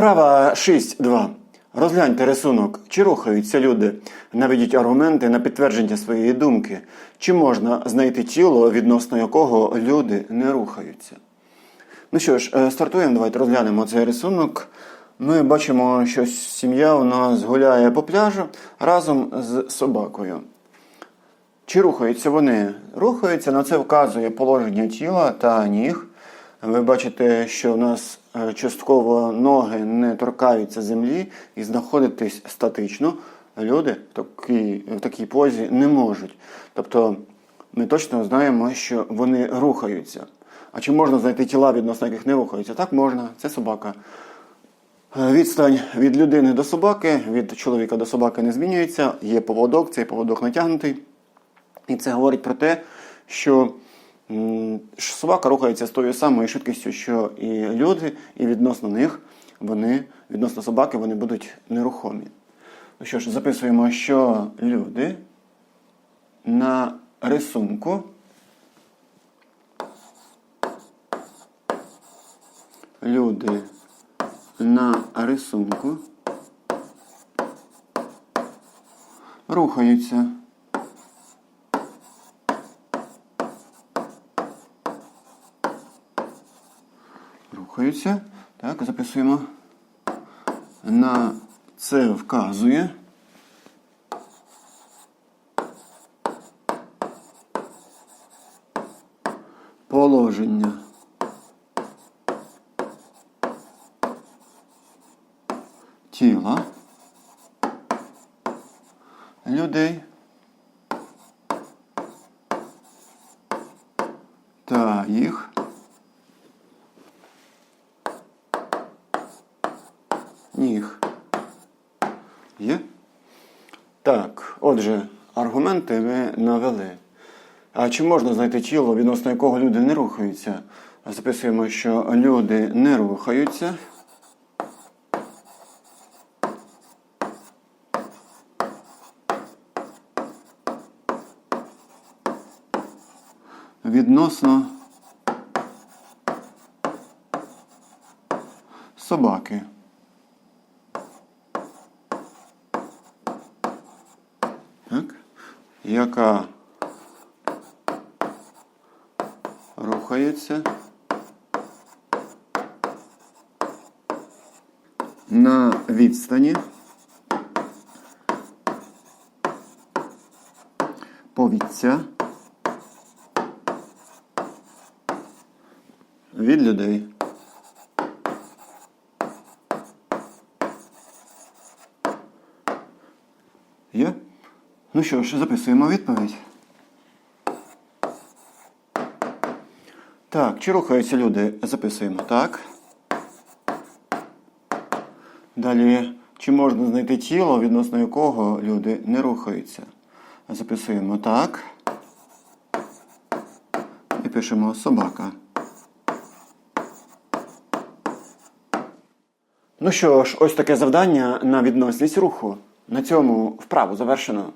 Вправа 6.2. Розгляньте рисунок. Чи рухаються люди? Наведіть аргументи на підтвердження своєї думки. Чи можна знайти тіло, відносно якого люди не рухаються? Ну що ж, е, стартуємо. Давайте розглянемо цей рисунок. Ми бачимо, що сім'я у нас гуляє по пляжу разом з собакою. Чи рухаються вони? Рухаються, на це вказує положення тіла та ніг. Ви бачите, що у нас частково ноги не торкаються землі і знаходитись статично. Люди в такій, в такій позі не можуть. Тобто ми точно знаємо, що вони рухаються. А чи можна знайти тіла, відносно яких не рухаються? Так можна, це собака. Е, Відстань від людини до собаки, від чоловіка до собаки не змінюється. Є поводок, цей поводок натягнутий. І це говорить про те, що собака рухається з тою самою швидкістю, що і люди, і відносно них вони, відносно собаки, вони будуть нерухомі. Ну що ж, записуємо, що люди на рисунку люди на рисунку рухаються. Рухаються. Так, записуємо. На це вказує. Положення. Тіла людей та їх ніг. Є? Так, отже, аргументи ви навели. А чи можна знайти тіло, відносно якого люди не рухаються? Записуємо, що люди не рухаються. Відносно собаки. Так? Яка рухається на відстані повіця від людей. Є? Ну що ж, записуємо відповідь. Так, чи рухаються люди? Записуємо так. Далі, чи можна знайти тіло, відносно якого люди не рухаються? Записуємо так. І пишемо собака. Ну що ж, ось таке завдання на відносність руху. На цьому вправу завершено.